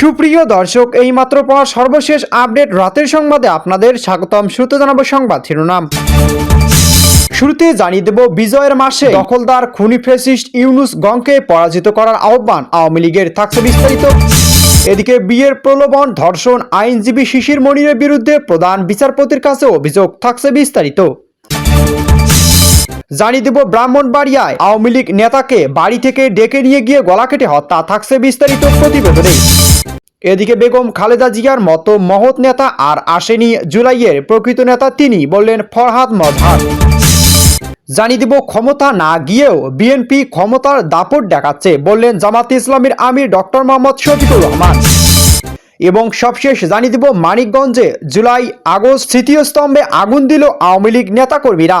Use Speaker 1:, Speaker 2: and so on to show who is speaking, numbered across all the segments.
Speaker 1: সুপ্রিয় দর্শক, এইমাত্র পাওয়া সর্বশেষ আপডেট রাতের সংবাদে আপনাদের স্বাগতম। শুরুতে জানাব সংবাদ শিরোনাম। শুরুতে জানিয়ে দেব, বিজয়ের মাসে দখলদার খুনি ফেসিস্ট ইউনুস গংকে পরাজিত করার আহ্বান আওয়ামী লীগের, থাকছে বিস্তারিত। এদিকে বিয়ের প্রলোভন, ধর্ষণ, আইনজীবী শিশির মনিরের বিরুদ্ধে প্রধান বিচারপতির কাছে অভিযোগ, থাকছে বিস্তারিত। জানিয়ে দেব, ব্রাহ্মণবাড়িয়ায় আওয়ামী লীগ নেতাকে বাড়ি থেকে ডেকে নিয়ে গিয়ে গলা কেটে হত্যা, থাকছে বিস্তারিত প্রতিবেদনে। এদিকে বেগম খালেদা জিয়ার মতো মহৎ নেতা আর আসেনি জুলাইয়ের প্রকৃত নেতা তিনি বললেন ফরহাদ মজহার জানিয়ে দিব ক্ষমতা না গিয়েও বিএনপি ক্ষমতার দাপট দেখাচ্ছে, বললেন জামাত ইসলামের আমির ডক্টর মোহাম্মদ শফিকুর রহমান। এবং সবশেষ জানিয়ে দিব মানিকগঞ্জে জুলাই আগস্ট তৃতীয় স্তম্ভে আগুন দিল আওয়ামী লীগ নেতাকর্মীরা।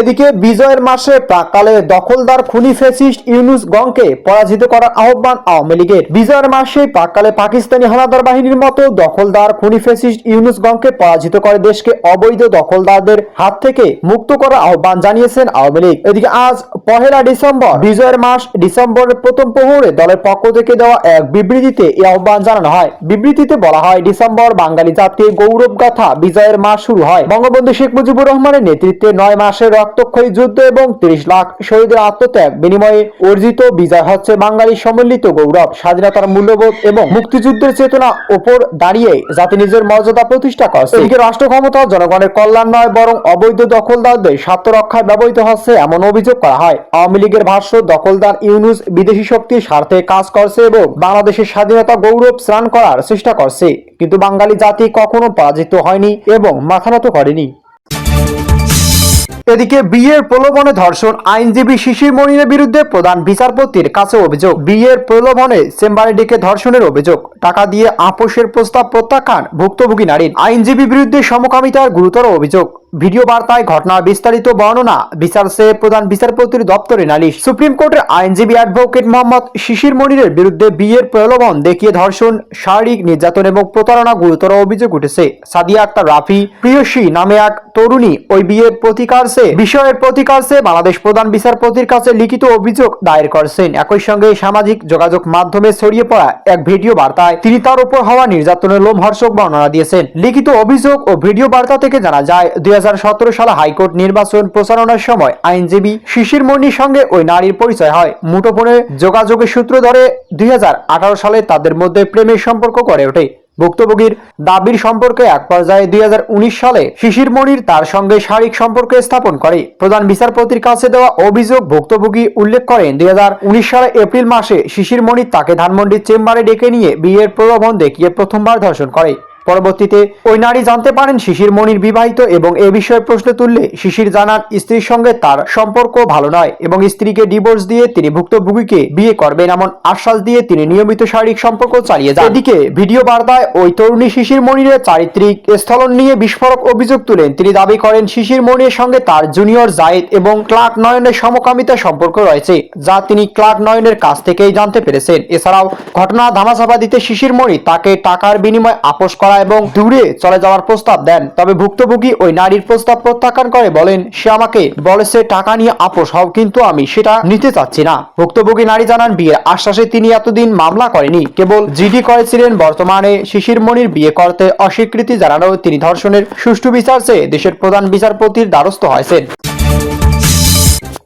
Speaker 1: এদিকে বিজয়ের মাসে প্রাককালে দখলদার খুনি ফেসিস্ট ইউনুস গংকে পরাজিত করার আহ্বান আওয়ামী লীগের। বিজয়ের মাসে প্রাককালে পাকিস্তানি হানাদার বাহিনীর মতো দখলদার খুনি ফেসিস্ট ইউনুস গংকে পরাজিত করে দেশকে অবৈধ দখলদারদের হাত থেকে মুক্ত করার আহ্বান জানিয়েছেন আওয়ামী লীগ। এদিকে আজ পহেলা ডিসেম্বর, বিজয়ের মাস ডিসেম্বরের প্রথম প্রহরে দলের পক্ষ থেকে দেওয়া এক বিবৃতিতে এই আহ্বান জানানো হয়। বিবৃতিতে বলা হয়, ডিসেম্বর বাঙালি জাতির গৌরব গাথা বিজয়ের মাস শুরু হয়। বঙ্গবন্ধু শেখ মুজিবুর রহমানের নেতৃত্বে নয় মাসের রক্তক্ষয়ী যুদ্ধ এবং তিরিশ লাখ শহীদের আত্মত্যাগ। বিনিময়ে অর্জিত বিজয় হচ্ছে বাঙালির সম্মিলিত গৌরব স্বাধীনতার মূল্যবোধ এবং মুক্তিযুদ্ধের চেতনা ওপর দাঁড়িয়ে জাতি নিজের মর্যাদা প্রতিষ্ঠা করছে এদিকে রাষ্ট্র ক্ষমতা জনগণের কল্যাণ নয় বরং অবৈধ দখলদারদের স্বার্থ রক্ষায় ব্যবহৃত হচ্ছে এমন অভিযোগ করা হয়। আওয়ামী লীগের ভাষ্য দখলদার ইউনুস বিদেশি শক্তির স্বার্থে কাজ করছে এবং বাংলাদেশের স্বাধীনতা গৌরব স্নান করার চেষ্টা করছে। কিন্তু বাঙালি জাতি কখনো পরাজিত হয়নি এবং মাথা নত করেনি। এদিকে বিয়ের প্রলোভনে ধর্ষণ আইনজীবী শিশির মনিরের বিরুদ্ধে প্রধান বিচারপতির কাছে অভিযোগ। বিয়ের প্রলোভনে চেম্বারে ডেকে ধর্ষণের অভিযোগ। টাকা দিয়ে আপোষের প্রস্তাব প্রত্যাখ্যান ভুক্তভোগী নারীর। আইনজীবী বিরুদ্ধে সমকামিতার গুরুতর অভিযোগ। ভিডিও বার্তায় ঘটনার বিস্তারিত বর্ণনা বিচারছে প্রধান বিচারপতির দপ্তরে নালিশ। সুপ্রিম কোর্টের আইনজীবী অ্যাডভোকেট মোহাম্মদ শিশির মনিরের বিরুদ্ধে বিয়ের প্রলোভন দেখিয়ে ধর্ষণ, শারীরিক নির্যাতন এবং প্রতারণা গুরুতর অভিযোগ উঠেছে। সাদিয়া আক্তার রাফি, প্রিয়সী নামে এক তরুণী ওই বিয়ের প্রতিকার সে, বিষয়ের প্রতিকার সে বাংলাদেশ প্রধান বিচারপতির কাছে লিখিত অভিযোগ দায়ের করছেন। একই সঙ্গে সামাজিক যোগাযোগ মাধ্যমে ছড়িয়ে পড়া এক ভিডিও বার্তায় তিনি তার উপর হওয়া নির্যাতনের লোমহর্ষক বর্ণনা দিয়েছেন। লিখিত অভিযোগ ও ভিডিও বার্তা থেকে জানা যায়, দুই সালে হাইকোর্ট নির্বাচন প্রচারণার সময় আইনজীবী শিশির মনির সঙ্গে ওই নারীর পরিচয় হয়। মুঠোফোনে যোগাযোগের সূত্র ধরে দুই সালে তাদের মধ্যে প্রেমের সম্পর্ক গড়ে ওঠে। ভুক্তভোগীর দাবির সম্পর্কে এক পর্যায়ে দুই সালে শিশির মনির তার সঙ্গে শারীরিক সম্পর্ক স্থাপন করে। প্রধান বিচারপতির কাছে দেওয়া অভিযোগ ভুক্তভোগী উল্লেখ করেন, দুই সালে এপ্রিল মাসে শিশির মনির তাকে ধানমন্ডির চেম্বারে ডেকে নিয়ে বিয়ের প্রলোভন দেখিয়ে প্রথমবার ধর্ষণ করে। পরবর্তীতে ওই নারী জানতে পারেন শিশির মনির বিবাহিত এবং এ বিষয়ে প্রশ্ন তুললে শিশির জানান স্ত্রীর সঙ্গে তার সম্পর্ক ভালো নয় এবং স্ত্রীকে ডিভোর্স দিয়ে তিনি ভুক্তভোগীকে বিয়ে করবেন এমন আশ্বাস দিয়ে তিনি নিয়মিত শারীরিক সম্পর্ক চালিয়ে যান। এদিকে ভিডিও বার্তায় ওই তরুণী শিশির মনিরের চারিত্রিক স্থলন নিয়ে বিস্ফোরক অভিযোগ তুলেন। তিনি দাবি করেন, শিশির মনিরের সঙ্গে তার জুনিয়র জায়েদ এবং ক্লার্ক নয়নের সমকামিতা সম্পর্ক রয়েছে, যা তিনি ক্লার্ক নয়নের কাছ থেকেই জানতে পেরেছেন। এছাড়াও ঘটনা ধামাচাপা দিতে শিশির মনির তাকে টাকার বিনিময়ে আপোষ করা এবং দূরে চলে যাওয়ার প্রস্তাব দেন। তবে ভুক্তভোগী ওই নারীর প্রস্তাব প্রত্যাখ্যান করে বলেন, সে আমাকে বলেছে, টাকা নিয়ে আপোষ হও, কিন্তু আমি সেটা নিতে চাচ্ছি না। ভুক্তভোগী নারী জানান, বিয়ের আশ্বাসে তিনি এতদিন মামলা করেনি। কেবল জিডি করেছিলেন, বর্তমানে শিশির মনির বিয়ে করতে অস্বীকৃতি জানানো তিনি ধর্ষণের সুষ্ঠু বিচার চেয়ে দেশের প্রধান বিচারপতির দ্বারস্থ হয়েছেন।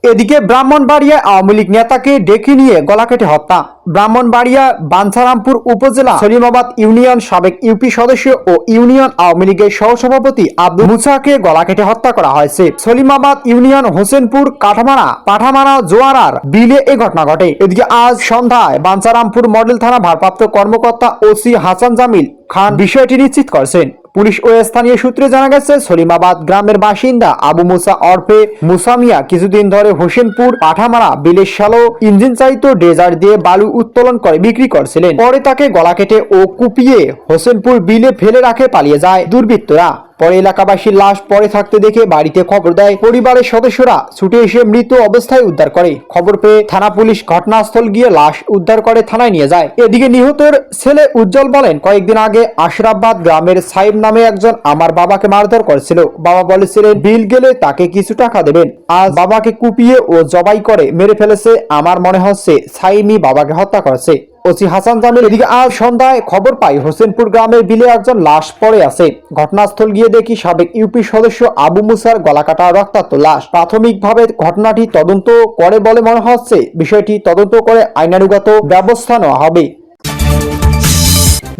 Speaker 1: এদিকে ব্রাহ্মণবাড়িয়া আওয়ামী লীগ নেতাকে ডেকে নিয়ে গলা কেটে হত্যা। ব্রাহ্মণবাড়িয়া বাঞ্ছারামপুর উপজেলা, সলিমাবাদ ইউনিয়ন সাবেক ইউপি সদস্য ও ইউনিয়ন আওয়ামী লীগের সহসভাপতি আব্দুল মুসাকে গলা কেটে হত্যা করা হয়েছে। সলিমাবাদ ইউনিয়ন হোসেনপুর, কাঠামারা, পাঠামারা, জোয়ারার বিলে এ ঘটনা ঘটে। এদিকে আজ সন্ধ্যায় বাঞ্ছারামপুর মডেল থানা ভারপ্রাপ্ত কর্মকর্তা ওসি হাসান জামিল খান বিষয়টি নিশ্চিত করেছেন। পুলিশ ও স্থানীয় সূত্রে জানা গেছে, সলিমাবাদ গ্রামের বাসিন্দা আবু মুসা অর্পে মুসামিয়া কিছুদিন ধরে হোসেনপুর, পাঠামারা বিলের শালো ইঞ্জিন চালিত ডেজার দিয়ে বালু উত্তোলন করে, বিক্রি করছিলেন। পরে তাকে গলা কেটে ও কুপিয়ে হোসেনপুর বিলে ফেলে রাখে, পালিয়ে যায় দুর্বৃত্তরা। পরে এলাকাবাসীর লাশ পরে থাকতে দেখে বাড়িতে খবর দেয়। পরিবারের সদস্যরা ছুটে এসে মৃত অবস্থায় উদ্ধার করে। খবর পেয়ে থানা পুলিশ ঘটনাস্থল গিয়ে লাশ উদ্ধার করে থানায় নিয়ে যায়। এদিকে নিহতের ছেলে উজ্জ্বল বলেন, কয়েকদিন আগে আশরাফবাদ গ্রামের সাইব নামে একজন আমার বাবাকে মারধর করেছিল। বাবা বলেছিলেন, বিল গেলে তাকে কিছু টাকা দেবেন। আজ বাবাকে কুপিয়ে ও জবাই করে মেরে ফেলেছে। আমার মনে হচ্ছে সাইমি বাবাকে হত্যা করেছে। ওসি হাসান জামিল, এদিকে আজ সন্ধ্যায় খবর পাই হোসেনপুর গ্রামের বিলে একজন লাশ পড়ে আছে। ঘটনাস্থল গিয়ে দেখি সাবেক ইউপি সদস্য আবু মুসার গলাকাটা রক্তাক্ত লাশ। প্রাথমিকভাবে ঘটনাটি তদন্ত করে বলে মনে হচ্ছে। বিষয়টি তদন্ত করে আইনানুগত ব্যবস্থা নেওয়া হবে।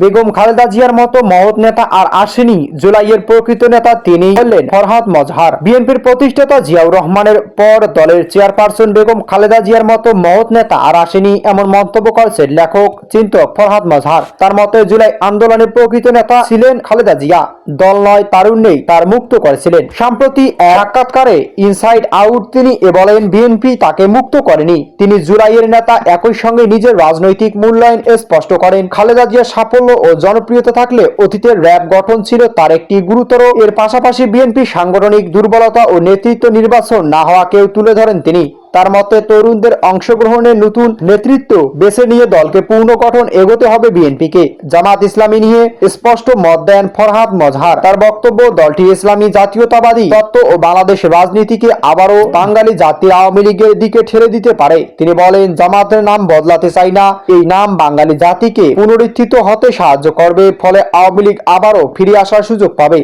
Speaker 1: বেগম খালেদা জিয়ার মতো মহৎ নেতা আর আসেনি জুলাইয়ের প্রকৃত নেতা তিনি বললেন ফরহাদ মজহার। বিএনপির প্রতিষ্ঠাতা জিয়াউ রহমানের পর দলের চেয়ারপারসন বেগম খালেদা জিয়ার মতো মহৎ নেতা আর আসেনি এমন মন্তব্য করেছেন লেখক, চিন্তক ফরহাদ মজহার। তার মতে জুলাই আন্দোলনের প্রকৃত নেতা ছিলেন খালেদা জিয়া। দল নয়, তারুণ্যেই তার মুক্ত করেছিলেন। সম্প্রতি এক সাক্ষাৎকারে ইনসাইড আউট তিনি এ বলেন, বিএনপি তাকে মুক্ত করেনি। তিনি জুলাইয়ের নেতা, একই সঙ্গে নিজের রাজনৈতিক মূল্যায়ন স্পষ্ট করেন। খালেদা জিয়ার সাফল্য ও জনপ্রিয়তা থাকলে অতীতের র্যাব গঠন ছিল তার একটি গুরুতর। এর পাশাপাশি বিএনপি সাংগঠনিক দুর্বলতা ও নেতৃত্ব নির্বাচন না হওয়াকেও তুলে ধরেন তিনি। তার মতে তরুণদের অংশগ্রহণের নতুন নেতৃত্ব বেছে নিয়ে দলকে পুনর্গঠন এগোতে হবে বিএনপিকে। জামাত ইসলামী নিয়ে স্পষ্ট মত দেন ফরহাদ মজহার। তার বক্তব্য, দলটি ইসলামী জাতীয়তাবাদী তত্ত্ব ও বাংলাদেশ রাজনীতিকে আবারও বাঙালি জাতি আওয়ামী লীগের দিকে ঠেলে দিতে পারে। তিনি বলেন, জামাতের নাম বদলাতে চাই না। এই নাম বাঙালি জাতিকে পুনরুত্থিত হতে সাহায্য করবে, ফলে আওয়ামী লীগ আবারও ফিরে আসার সুযোগ পাবে।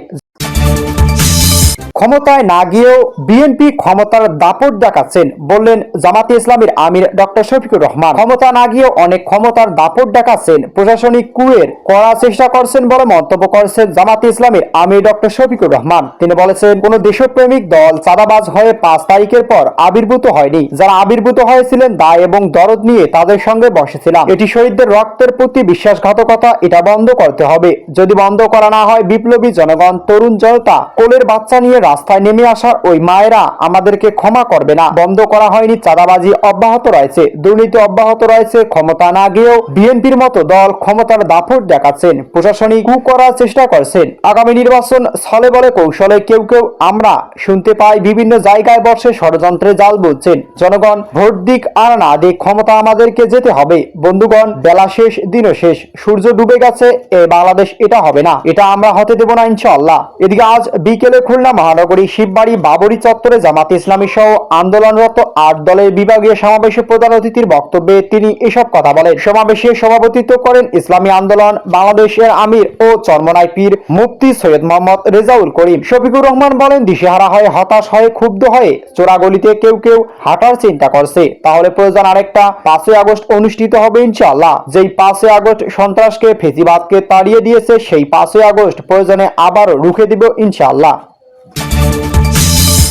Speaker 1: ক্ষমতায় না গিয়েও বিএনপি ক্ষমতার দাপট দেখাচ্ছেন বললেন জামাতে ইসলামের আমির ডক্টর শফিকুর রহমান। ক্ষমতা না গিয়েও অনেক ক্ষমতার দাপট দেখাচ্ছেন প্রশাসনিক কুয়ের করার চেষ্টা করছেন বলে মন্তব্য করেছেন জামাতে ইসলামের আমির ডক্টর শফিকুর রহমান। তিনি বলেছেন, কোন দেশপ্রেমিক দল চাঁদাবাজ হয়ে পাঁচ তারিখের পর আবির্ভূত হয়নি। যারা আবির্ভূত হয়েছিলেন দায় এবং দরদ নিয়ে তাদের সঙ্গে বসেছিলাম। এটি শহীদদের রক্তের প্রতি বিশ্বাসঘাতকতা, এটা বন্ধ করতে হবে। যদি বন্ধ করা না হয় বিপ্লবী জনগণ, তরুণ জনতা, কোলের বাচ্চা নিয়ে রাস্তায় নেমে আসার ওই মায়েরা আমাদেরকে ক্ষমা করবে না। বন্ধ করা হয়নি, চাঁদাবাজি অব্যাহত রয়েছে। দুর্নীতি অব্যাহত রয়েছে, ক্ষমতা না গিয়েও বিএনপির মতো দল ক্ষমতার দাপট দেখাচ্ছেন। প্রশাসনিক কু করার চেষ্টা করছেন। আগামী নির্বাচন ছলে বলে কৌশলে কেউ কেউ আমরা শুনতে পাই, বিভিন্ন জায়গায় বসে ষড়যন্ত্রে জাল বলছেন জনগণ, ভোট দিক আর না দিক, ক্ষমতা আমাদেরকে যেতে হবে। বন্ধুগণ, বেলা শেষ, দিনও শেষ। সূর্য ডুবে গেছে, এ বাংলাদেশ এটা হবে না। এটা আমরা হতে দেব না, ইনশাআল্লাহ। এদিকে আজ বিকেলে খুলনা মহানগরী শিববাড়ি বাবরি চত্বরে জামাত ইসলামী সহ আন্দোলনরত আট দলের বিভাগীয় সমাবেশে প্রধান অতিথির বক্তব্যে তিনি এসব কথা বলেন। সমাবেশে সভাপতিত্ব করেন ইসলামী আন্দোলন বাংলাদেশের আমির ও চরমনাই পীর মুফতি সৈয়দ মোহাম্মদ রেজাউল করিম। শফিকুর রহমান বলেন, দিশেহারা হয়ে, হতাশ হয়ে, ক্ষুব্ধ হয়ে চোরাগলিতে কেউ কেউ হাঁটার চিন্তা করছে। তাহলে প্রয়োজন আরেকটা। পাঁচই আগস্ট অনুষ্ঠিত হবে ইনশাআল্লাহ। যেই পাঁচই আগস্ট সন্ত্রাসকে, ফেসিবাদকে তাড়িয়ে দিয়েছে, সেই পাঁচই আগস্ট প্রয়োজনে আবার রুখে দিব ইনশাআল্লাহ।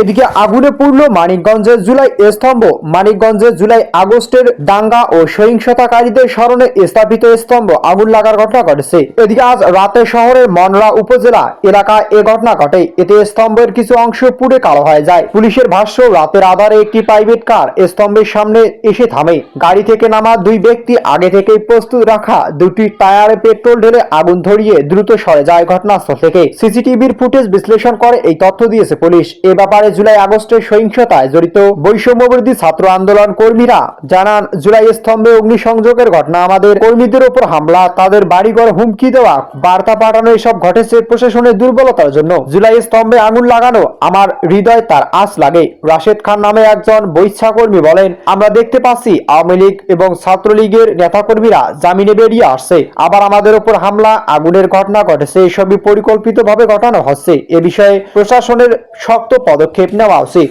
Speaker 1: এদিকে আগুনে পড়ল মানিকগঞ্জের জুলাই স্তম্ভ। মানিকগঞ্জের জুলাই আগস্টের দাঙ্গা ও সহিংসতাকারীদের স্মরণে স্থাপিত স্তম্ভ আগুন লাগার ঘটনা ঘটেছে। এদিকে আজ রাতে শহরের মনরা উপজেলা এলাকায় এ ঘটনা ঘটে। এতে স্তম্ভের কিছু অংশ পুড়ে কালো হয়ে যায়। পুলিশের ভাষ্য, রাতের আধারে একটি প্রাইভেট কার স্তম্ভের সামনে এসে থামে। গাড়ি থেকে নামা দুই ব্যক্তি আগে থেকেই প্রস্তুত রাখা দুটি টায়ারে পেট্রোল ঢেলে আগুন ধরিয়ে দ্রুত সরে যায় ঘটনাস্থল থেকে। সিসিটিভির ফুটেজ বিশ্লেষণ করে এই তথ্য দিয়েছে পুলিশ। এ ব্যাপারে জুলাই আগস্টের সহিংসতায় জড়িত বৈষম্যবিরোধী ছাত্র আন্দোলন কর্মীরা জানান, জুলাই স্তম্ভে অগ্নিসংযোগের ঘটনা আমাদের কর্মীদের উপর হামলা, তাদের বাড়িঘর হুমকি দেওয়া, বার্তা পাঠানো এসব ঘটেছে প্রশাসনের দুর্বলতার জন্য। জুলাই স্তম্ভে আগুন লাগানো আমার হৃদয় তার আঁচ লাগে। রাশেদ খান নামে একজন বৈচ্ছা কর্মী বলেন, আমরা দেখতে পাচ্ছি আওয়ামী লীগ এবং ছাত্রলীগের নেতাকর্মীরা জামিনে বেরিয়ে আসছে। আবার আমাদের উপর হামলা, আগুনের ঘটনা ঘটেছে, এসবই পরিকল্পিতভাবে ঘটানো হচ্ছে। এ বিষয়ে প্রশাসনের শক্ত পদক্ষেপ নেওয়া উচিত